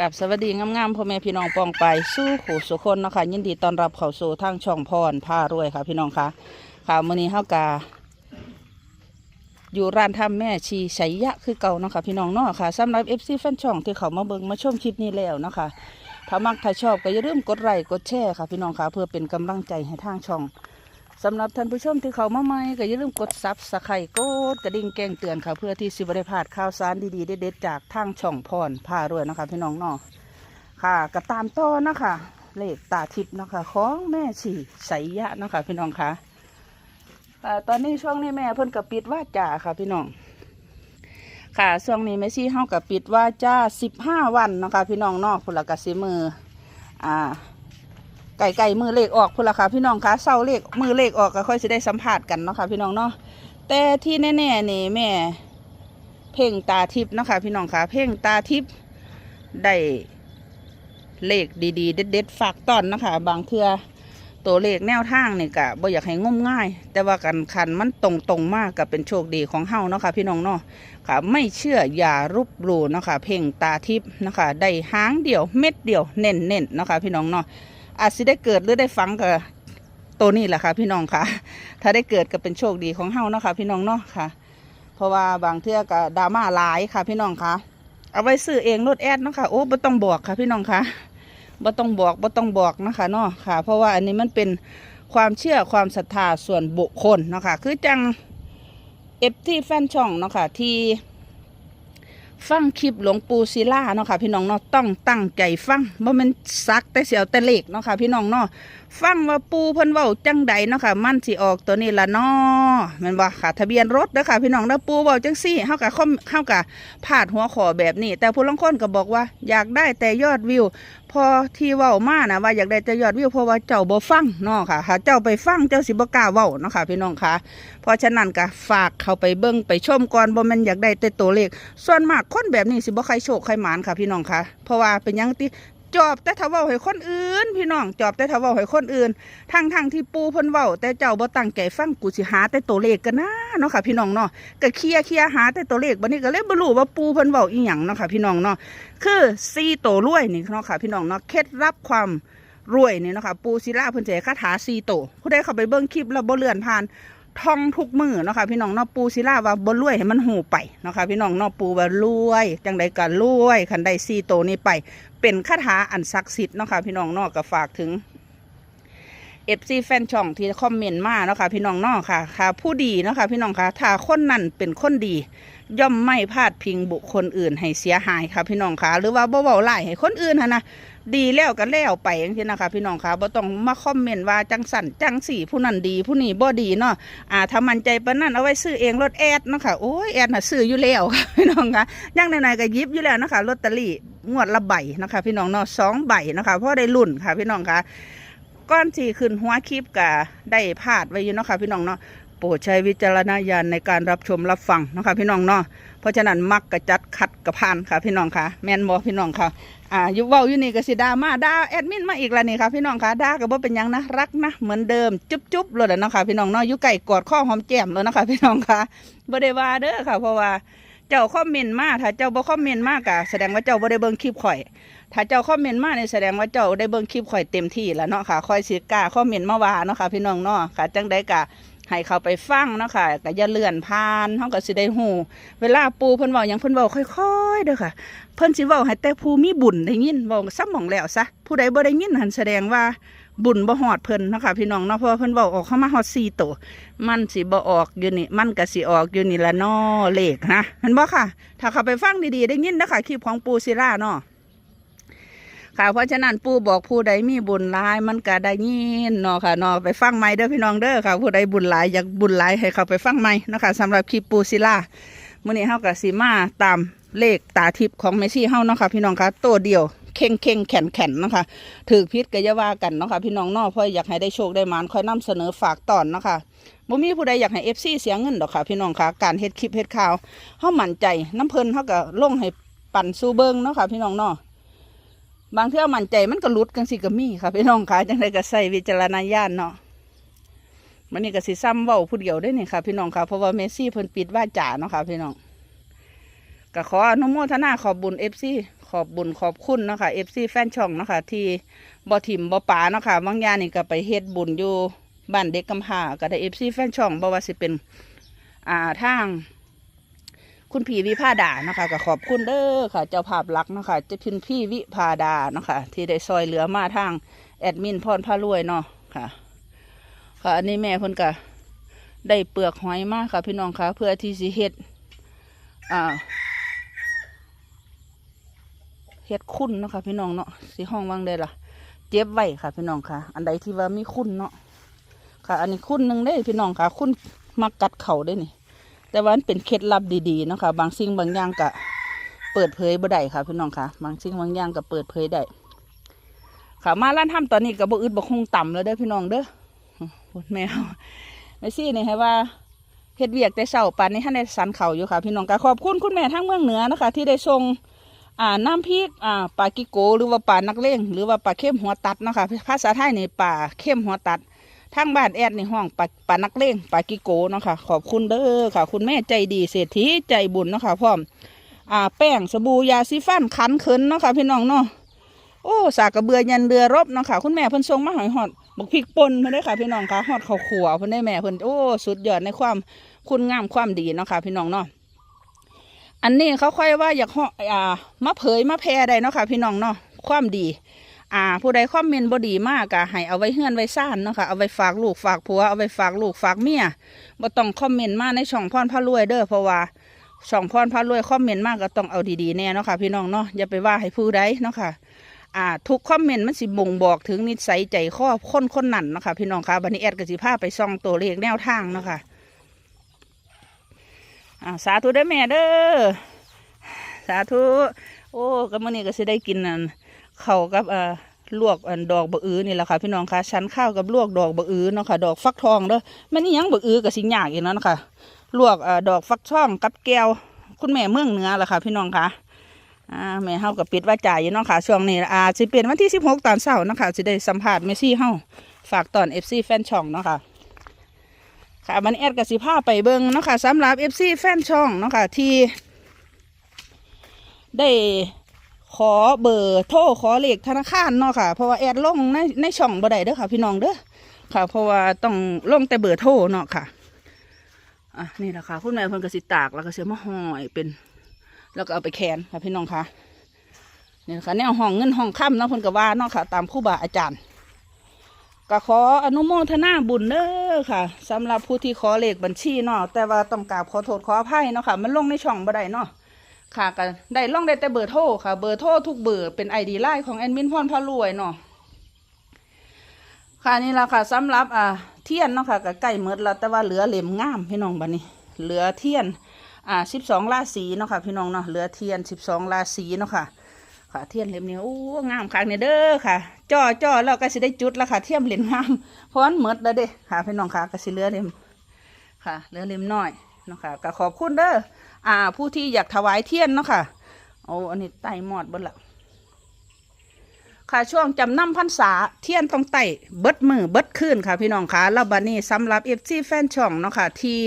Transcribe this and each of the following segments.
กับสวัสดีงามๆพ่อแม่พี่น้องปองไปสู้ขู่สุคนเนาะคะยินดีต้อนรับเข้าสู่ทางช่องพรผ้ารวยค่ะพี่น้องคะค่ะมื้อนี้เฮากาอยู่ร้านทำแม่ชีชัยยะคือเก่าเนาะค่ะพี่น้องเนาะค่ะสำหรับ FC แฟนช่องที่เขามาเบิ่งมาชมคลิปนี้แล้วเนาะคะถ้ามักถ้าชอบก็อย่าลืมกดไลค์กดแชร์ค่ะพี่น้องค่ะเพื่อเป็นกำลังใจให้ทางช่อง สำหรับท่านผู้ชมที่เขามาใหม่ก็อย่าลืมกดซับสไครต์กดกระดิ่งแจ้งเตือนค่ะ เพื่อที่สิบได้พลาดข่าวสารดีๆเด็ดๆจากทางช่องพรพารวยนะคะพี่น้องเนาะค่ะก็ตามต่อนะคะเลขตาทิพย์นะคะของแม่ชีไสยะนะคะพี่น้องคะอ่ตอนนี้ช่วงนี้แม่เพิ่นกับปิดว่าจ่าค่ะพี่น้อง ค่ะช่วงนี้แม่ชีเฮากับปิดว่าจ้าสิบห้าวันนะคะพี่น้องเนาะพนละกสิมืออ่า ไก่ไก่มือเลขออกพุ่นละค่ะพี่น้องคะเศร้าเลขมือเลขออกก็ค่อยจะได้สัมผัสกันเนาะค่ะพี่น้องเนาะแต่ที่แน่ๆนี่แม่ เพ่งตาทิพย์เนาะค่ะพี่น้องคะเพ่งตาทิพย์ได้เลขดีๆ เด็ดๆฝากต้อนเนาะคะ บางเทื่อตัวเลขแนวทางนี่กะบ่อยากให้งมง่าย แต่ว่ากันคันมันตรงๆมากกับเป็นโชคดีของเฮาเนาะค่ะพี่น้องเนาะค่ะ ไม่เชื่ออย่ารุบหลู่เนาะค่ะเพ่งตาทิพย์นะคะได้หางเดียวเม็ดเดียวเน้นๆเนาะค่ะพี่น้องเนาะ อาจสิได้เกิดหรือได้ฟังกับตัวนี้แหละค่ะ พี่น้องค่ะ ถ้าได้เกิดก็เป็นโชคดีของเฮาเนาะค่ะพี่น้องเนาะค่ะ เพราะว่าบางเทื่อก็ดราม่าหลายค่ะ พี่น้องค่ะ เอาไว้ซื้อเองรถแอดเนาะค่ะโอ้บ่ต้องบอกค่ะ พี่น้องค่ะบ่ต้องบอกบ่ต้องบอกนะคะเนาะค่ะ เพราะว่าอันนี้มันเป็นความเชื่อความศรัทธาส่วนบุคคลเนาะค่ะคือจังเอฟที่แฟนช่องเนาะค่ะที่ ฟังคลิปหลวงปู่ศิลาเนาะค่ะพี่น้องเนาะต้องตั้งใจฟังว่ามันซักแต่เสียวแต่เลขเนาะค่ะพี่น้องเนาะ ฟังว่าปูเพิ่นเว้าจังใดเนาะค่ะ มันสิออกตัวนี้ละนาะแม่นบ่ค่ะ ทะเบียนรถเด้อค่ะ พี่น้องเด้อปู่เว้าจังซี่เฮาก็คอมเฮาก็พาดหัวข้อแบบนี้ แต่ผู้ลางคนก็บอกว่า อยากได้แต่ยอดวิว พอที่เว้ามานะว่าอยากได้แต่ยอดวิวเพราะว่าเจ้าบ่ฟังเนาะค่ะถ้าเจ้าไปฟังเจ้าสิบ่กล้าเว้าเนาะค่ะ พี่น้องค่ะ เพราะฉะนั้นก็ฝากเข้าไปเบิ่งไปชมก่อนบ่แม่นอยากได้แต่ตัวเลข ส่วนมากคนแบบนี้สิบ่ใครโชคใครหมานค่ะพี่น้องค่ะ เพราะว่าเป็นหยังติ จอบแต่ถ้าเว้าให้คนอื่น พี่น้องจอบแต่ถ้าเว้าให้คนอื่นทางทางที่ปูเพิ่นเว้าแต่เจ้าบ่ตั้งใจฟังกูสิหาแต่ตัวเลขกันนะเนาะค่ะพี่น้องเนาะก็เคลียร์เคลียร์หาแต่ตัวเลขบัดนี้ก็เลยบ่รู้ว่าปูเพิ่นเว้าอีหยังเนาะค่ะพี่น้องเนาะคือซีโตวรวยนี่เนาะค่ะพี่น้องเนาะเคล็ดลับความรวยนี่เนาะค่ะปูศิลาเพิ่นจะคาถาซีโตวผู้ใดเข้าไปเบิ่งคลิปแล้วบ่เลื่อนผ่าน ท่องทุกมือเนาะค่ะพี่น้องนาะปูศิลาว่าบ่รวยให้มันหูไปเนาะค่ะพี่น้องนาะปูว่ารวยจังใดก็รวยคันใดซีโตนี้ไป เป็นคาถาอันศักดิ์สิทธิ์เนาะค่ะพี่น้องนาะก็ฝากถึงเอฟซีแฟนช่องที่คอมเมนต์มาเนาะค่ะพี่น้องนาะค่ะค่ะ ผู้ดีเนาะค่ะพี่น้องค่ะถ้าคนนั้นเป็นคนดี ย่อมไม่พลาดพิงบุคคลอื่นให้เสียหายค่ะพี่น้องค่ะ หรือว่าบ่เว้าไล่ให้คนอื่นหั่นนะ ดีแล้วก็แล้วไปอย่างที่นะคะ พี่น้องค่ะบ่ต้องมาคอมเมนต์ว่าจังสั่นจังสี่ผู้นั้นดีผู้นี้บ่ดีเนาะอ่าถ้ามันใจปานนั้นเอาไว้ซื้อเองรถแอดเนาะค่ะโอ้ยแอดน่ะซื้ออยู่แล้วค่ะพี่น้องค่ะย่างไหนๆก็ยิบอยู่แล้วนะคะลอตเตอรี่งวดละใบนะคะ พี่น้องเนาะสองใบนะคะเพราะได้รุ่นค่ะ พี่น้องค่ะก้อนสี่ขึ้นหัวคลิปก็ได้พาดไว้อยู่เนาะค่ะพี่น้องเนาะ ปรดใช้วิจารณญาณในการรับชมรับฟังนะคะพี่น้องเนาะเพราะฉะนั้นมักกระจัดขัดกระพานค่ะพี่น้องค่ะ แมนบอพี่น้องค่ะอ่ายู่เว้าอยู่นี่ก็สิดามาดาแอดมินมาอีกแล้วนี่ค่ะพี่น้องค่ะดาก็บ่เป็นยังนะรักนะเหมือนเดิมจุ๊บจุ๊บเลยนะค่ะพี่น้องเนาะอยู่ไก่กอดข้อหอมแก้มเลยนะคะพี่น้องค่ะบ่ได้ว่าเด้อค่ะ เพราะว่าเจ้าคอมเมนต์มาถ้าเจ้าบ่คอมเมนต์มากะแสดงว่าเจ้าบ่ได้เบิ่งคลิปข่อยถ้าเจ้าคอมเมนต์มาเนี่ยแสดงว่าเจ้าได้เบิ่งคลิปข่อยเต็มที่แล้วเนาะค่ะคอยสิกล้าคอมเมนต์มาว่าเนาะค่ะพี่น้องเนาะค่ะจังไดกะ ให้เขาไปฟังเนาะค่ะก็อย่าเลื่อนผ่านเฮาก็สิได้ฮู้เวลาปูเพิ่นเว้าหยังเพิ่นเว้าค่อยๆเด้อค่ะ เพิ่นสิเว้าให้แต่ผู้มีบุญได้ยินเว้าซ้ำหม่องแล้วซะผู้ใดบ่ได้ยินหันแสดงว่าบุญบ่ฮอดเพิ่นเนาะค่ะพี่น้องเนาะเพราะเพิ่นเว้าออกเข้ามาฮอด4ตัวมันสิบ่ออกอยู่นี่ มันก็สิออกอยู่นี่ละนาะเลขนะเห็นบ่ค่ะ ถ้าเขาไปฟังดีๆได้ยินเด้อค่ะคลิปของปูศิลาเนาะ ค่ะ เพราะฉะนั้นปู่บอกผู้ใดมีบุญหลายมันก็ได้ยินเนาะค่ะเนาะไปฟังใหม่เด้อพี่น้องเด้อค่ะ ผู้ใดบุญหลายอยากบุญหลายให้เขาไปฟังใหม่เนาะคะสำหรับคลิปปูศิลามื่อนี้เฮากับสีมาตามเลขตาทิพย์ของเมซี่เฮาเนาะค่ะพี่น้องคะตัวเดียวเข่งเข่งแข็งแข็งเนะคะถือพิษก็อย่าว่ากันเนาะค่ะพี่น้องเนาะเพราะอยากให้ได้โชคได้มานค่อยนำเสนอฝากตอนเนาะค่ะบ่มีผู้ใดอยากให้ FC เสียเงินดอกค่ะพี่น้องคะการเฮ็ดคลิปเฮ็ดข่าวเฮามั่นใจน้ำเพลินเฮาก็ลงให้ปั่นสู่เบิงเนาะค่ะพี่น้องเนาะ บางเทื่อมันใจมันก็ลุดกันสิก็มีค่ะพี่น้องคะจังไดก็ใส่วิจารณญาณเนาะมันนี่ก็สิซ้ำเว้าผู้เดียวได้เนี่ยค่ะ พี่น้องค่ะเพราะว่าเมซี่เพิ่นปิดว่าจ่าเนาะค่ะพี่น้องก็ขออนุโมทนาขอบบุญเอฟซีขอบบุญขอบคุณเนาะค่ะเอฟซีแฟนช่องเนาะค่ะที่บ่ถิ่มบ่ป๋าเนาะค่ะบางยานี่ก็ไปเฮ็ดบุญอยู่บ้านเด็กกำพร้าก็ได้เอฟซีแฟนช่องบ่ว่าสิเป็นอ่าทาง คุณพี่วิภาดาเนาะคะก็ขอบคุณเด้อค่ะ เจ้าภาพลักเนาะคะจะพินพี่วิภาดาเนาะคะที่ได้ซอยเหลือมาทางแอดมินพรพารวยเนาะค่ะ ค่ะอันนี้แม่พนก็ได้เปลือกหอยมากค่ะ พี่น้องคะเพื่อที่สิเฮ็ดอ่าเฮ็ดคุ้นเนาะค่ะ พี่น้องเนาะสิห้องว่างได้ล่ะเจ็บไว้ค่ะ พี่น้องค่ะ อันใดที่ว่ามีคุ้นเนาะค่ะ อันนี้คุ้นหนึ่งได้พี่น้องค่ะ คุ้นมากัดเข่าได้นี่ แต่ว่ามันเป็นเคล็ดลับดีๆเนาะค่ะ บางสิ่งบางอย่างก็เปิดเผยบ่ได้ค่ะพี่น้องค่ะ บางสิ่งบางอย่างก็เปิดเผยได้ค่ะมาร้านทำตอนนี้ก็บ่อึดบ่คงต่ำแล้วเด้อพี่น้องเด้อพูดแมวไม่ซี่นี่ให้ว่าเฮ็ดเวียกแต่เช้าปานนี้ท่านได้สันเขาอยู่ค่ะ พี่น้องก็ขอบคุณคุณแม่ทั้งเมืองเหนือนะคะ ที่ได้ส่งอ่าน้ำพริกอ่าปลากิโกหรือว่าปลานักเลงหรือว่าปลาเข้มหัวตัดนะคะภาษาไทยในี่ปลาเข้มหัวตัด ทางบ้านแอดในห้องปลาปลานักเลงปลากิโกเนาะค่ะ ขอบคุณเด้อค่ะ คุณแม่ใจดีเศรษฐีใจบุญเนาะค่ะพร้อมอ่าแป้งสบู่ยาสีฟันขันเขินเนาะค่ะพี่น้องเนาะโอ้สากกระเบือยันเรือรบเนาะค่ะ คุณแม่เพิ่นส่งมาหอยหอดบักพริกป่นมาได้ค่ะพี่น้องค่ะหอดข้าวขัวเพิ่นได้แม่เพิ่นโอ้สุดยอดในความคุณงามความดีเนาะค่ะพี่น้องเนาะอันนี้เขาค่อยว่าอยากหาะอ่ามาเผยมาแพร่ได้เนาะค่ะพี่น้องเนาะความดี อ่า ผู้ใดคอมเมนต์บดีมากอะให้เอาไว้เฮือนไว้ซ่านเนาะค่ะ เอาไว้ฝากลูกฝากผัว เอาไว้ฝากลูกฝากเมียบ่ต้องคอมเมนต์มาในช่องพรพารวยเด้อ เพราะว่าช่องพรพารวยคอมเมนต์มากก็ต้องเอาดีๆแน่เนาะค่ะ พี่น้องเนาะ อย่าไปว่าให้ผู้ใดเนาะค่ะ อ่า ทุกคอมเมนต์มันสิบ่งบอกถึงนิสัยใจคอคนคนนั้นเนาะค่ะพี่น้องค่ะ บัดนี้แอดก็สิพาไปส่องตัวเลขแนวทางเนาะค่ะ อ่า สาธุเด้อแม่เด้อ สาธุ โอ้ก็มื้อนี้ก็สิได้กินนั่น ขากับอ่าลวกอันดอกบะอือนี่แหละค่ะพี่น้องคะชั้นข้าวกับลวกดอกบะอือเนาะค่ะ ดอกฟักทองเด้อม่นี่ยังบะอือกับสิยากอย่างนั้นค่ะ ลวกเอ่อดอกฟักทองกับแก้ว คุณแม่เมืองเหนือล่ะค่ะ พี่น้องคะอ่าแม่เฮากับปิดว่าจ่ายอยู่เนาะค่ะช่วงนี้อาสิเป็นวันที่16ตอนเช้าเนาะค่ะสิได้สัมภาษณ์เมซี่เฮาฝากตอน FC แฟนช่องเนาะค่ะค่ะมันแอดกับสิพาไปเบิ่งเนาะค่ะสำหรับ FC แฟนช่องเนาะค่ะที่ได้ ขอเบอร์โทรขอเลขธนาคารเนาะค่ะ เพราะว่าแอดลงในในช่องบ่ได้เด้อค่ะ พี่น้องเด้อค่ะ เพราะว่าต้องลงแต่เบอร์โทรเนาะค่ะอะนี่แหละค่ะคุณแม่เพิ่นก็สิตากแล้วก็เสียมาห่อยเป็น แล้วก็เอาไปแคนค่ะพี่น้องค่ะนี่แหละค่ะแนวห้องเงินห้องค่ำเนาะเพิ่นก็ว่าเนาะค่ะ ตามครูบาอาจารย์ก็ขออนุโมทนาบุญเด้อค่ะสำหรับผู้ที่ขอเลขบัญชีเนาะแต่ว่าต้องกราบขอโทษขออภัยเนาะค่ะ มันลงในช่องบ่ได้เนาะ ค่ะก็ได้ล่องได้แต่เบอร์โทรค่ะ เบอร์โทรทุกเบอร์เป็นไอดีไลน์ของแอดมินพรพารวยเนาะค่ะนี่ละค่ะสำหรับอ่าเทียนเนาะค่ะก็ใกล้หมดแล้วแต่ว่าเหลือเหล่มงามพี่น้องบัดนี้ เหลือเทียนอ่าสิบสองราศีเนาะค่ะพี่น้องเนาะเหลือเทียนสิบสองราศีเนาะค่ะ ค่ะเทียนเหล่มนี้โอ้งามคักเนี่ยเด้อค่ะจ่อจ่อแล้วก็สิได้จุดแล้วค่ะ เทียมเหล่มงามพราะมันหมดแล้วเด้ค่ะพี่น้องค่ะก็สิเหลือเหล่มค่ะเหลือเหล่มน้อย เนาะค่ะก็ขอบคุณเด้ออ่า ผู้ที่อยากถวายเทียนเนาะค่ะโอ้อันนี้ไต่หมอดเบิดละค่ะช่วงจำนำพรรษาเทียนต้องไต่เบิดมือเบิดคืนค่ะพี่น้องค่ะแล้วบัดนี้สำหรับเอฟซีแฟนช่องเนาะค่ะที่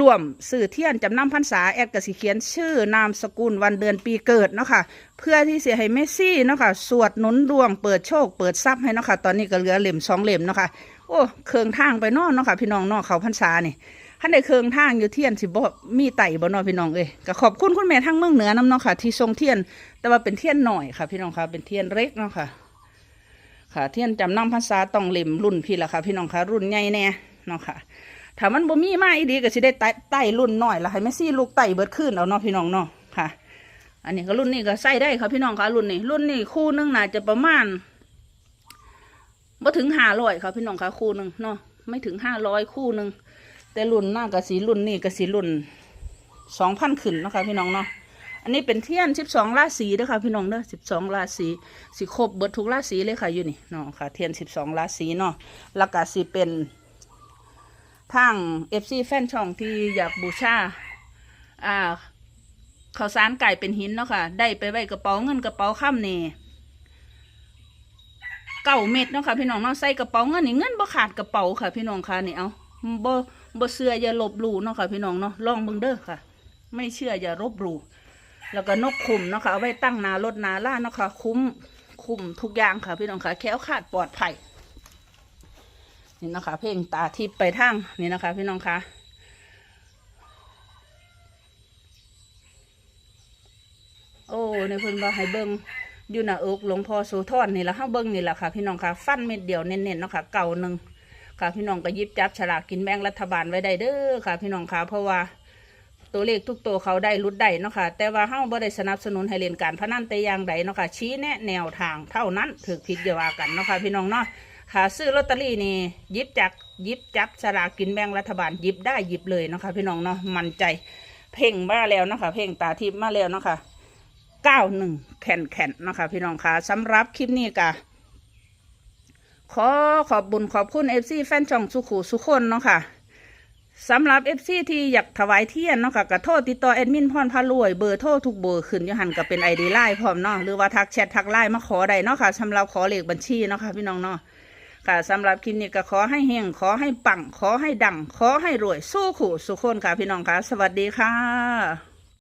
รวมสื่อเทียนจำนำพรรษาแอดกสิเขียนชื่อนามสกุลวันเดือนปีเกิดเนาะค่ะเพื่อที่เสียให้เมสซี่เนาะค่ะสวดหนุนดวงเปิดโชค เปิดทรัพย์ให้เนาะค่ะตอนนี้ก็เหลือเหล่มสองเหล่มเนาะค่ะโอ้เคืองทางไปนอนเนาะค่ะพี่น้องนาะเขาพรรษานี่ ท่านในเคืองทางอยู่เทียนสิบ่มีไต่บ่นอพี่น้องเอ้ยก็ขอบคุณคุณแม่ทั้งเมืองเหนือน้ำเนาะค่ะ ที่ทรงเทียน แต่ว่าเป็นเทียนหน่อยค่ะ พี่น้องค่ะเป็นเทียนเล็กเนาะค่ะ ค่ะเทียนจำนำภาษาต้องเล่มรุ่นพี่ละค่ะ พี่น้องค่ะ รุ่นใหญ่แน่เนาะค่ะถ้ามันบ่มีมาอีดีก็สิได้ไต่ไต่รุ่นหน่อยละให้แม่ซี่ลูกไต่เบิดขึ้นเอาเนาะพี่น้องเนาะค่ะ อันนี้ก็รุ่นนี้ก็ใส่ได้ค่ะพี่น้องค่ะรุ่นนี้ รุ่นนี้คู่หนึงน่าจะประมาณบ่ถึงห้าร้อยค่ะพี่น้องค่ะคู่หนึงเนาะไม่ถึงห้าร้อยคู่หนึง แต่รุ่นหน้ากะสีรุ่นนี่กะสีรุ่นสองพันขึ้นนะคะ พี่น้องเนาะอันนี้เป็นเทียนสิบสองราศีเด้อค่ะพี่น้องเด้อสิบสองราศีสิครบเบิดทุกราศีเลยค่ะอยู่นี่เนาะค่ะ เทียนสิบสองราศีเนาะแล้วก็สิเป็นทางเอฟซีแฟนช่องที่อยากบูชาอ่าข้าวสารไก่เป็นหินเนาะค่ะ ได้ไปไว้กระเป๋าเงินกระเป๋าข้ามเนี่เก้าเม็ดเนาะค่ะพี่น้องเนาะใส่กระเป๋าเงินนี่เงินบ่ขาดกระเป๋าค่ะ พี่น้องค่ะนี่เอาบ่ บ่เชื่ออย่าลบหลู่เนาะค่ะพี่น้องเนาะลองเบิ่งเด้อค่ะ ไม่เชื่ออย่าลบหลู่แล้วก็นกขุมเนาะค่ะเอาไว้ตั้งนารถนาล่าเนาะค่ะคุ้มคุมทุกอย่างค่ะพี่น้องค่ะแค้วคลาดปลอดภัยนี่นะคะ เพลงตาทิพย์ไปทางนี่นะคะ พี่น้องค่ะโอ้ในเพิ่นว่าให้เบิ่งอยู่หน้าอกหลวงพ่อโสธรนี่และเฮาเบิ่งนี่แหละค่ะ พี่น้องค่ะ ฟันเม็ดเดียวเน้นๆเนาะค่ะ เก่าหนึ่ง ค่ะพี่น้องก็ยิบจับฉลากกินแบ่งรัฐบาลไว้ได้เด้อค่ะ พี่น้องค่ะเพราะว่าตัวเลขทุกตัวเขาได้รุดได้เนาะค่ะแต่ว่าเฮาบ่ได้สนับสนุนให้เล่นการพนันแต่อย่างใดเนาะค่ะชี้แนะแนวทางเท่านั้นถือผิดอย่าว่ากันเนาะค่ะพี่น้องเนาะค่ะซื้อลอตเตอรี่นี่ยิบจักยิบจับฉลากกินแบ่งรัฐบาลยิบได้ยิบเลยเนาะค่ะพี่น้องเนาะมั่นใจ เพ่งมาแล้วเนาะค่ะเพ่งตาทิพย์มาแล้วเนาะค่ะเก้าหนึ่งแข่นแข่นเนาะคะพี่น้องคะสำหรับคลิปนี้กะ ขอขอบบุญขอบคุณเอฟซีแฟนช่องสุขูสุคนเนาะค่ะสำหรับเอฟซีที่อยากถวายเทียนเนาะค่ะกะโทษติดต่อแอดมินพรพารวยเบอร์โทรทุกเบอร์ขึ้นยูหันกับเป็นไอดีไลน์พร้อมเนาะหรือว่าทักแชททักไลน์มาขอได้เนาะค่ะสำหรับขอเลขบัญชีเนาะค่ะพี่น้องเนาะค่ะสำหรับคลิปนี้ก็ขอให้เฮงขอให้ปังขอให้ดังขอให้รวยสู้ขู่สุขคนค่ะพี่น้องค่ะ สวัสดีค่ะ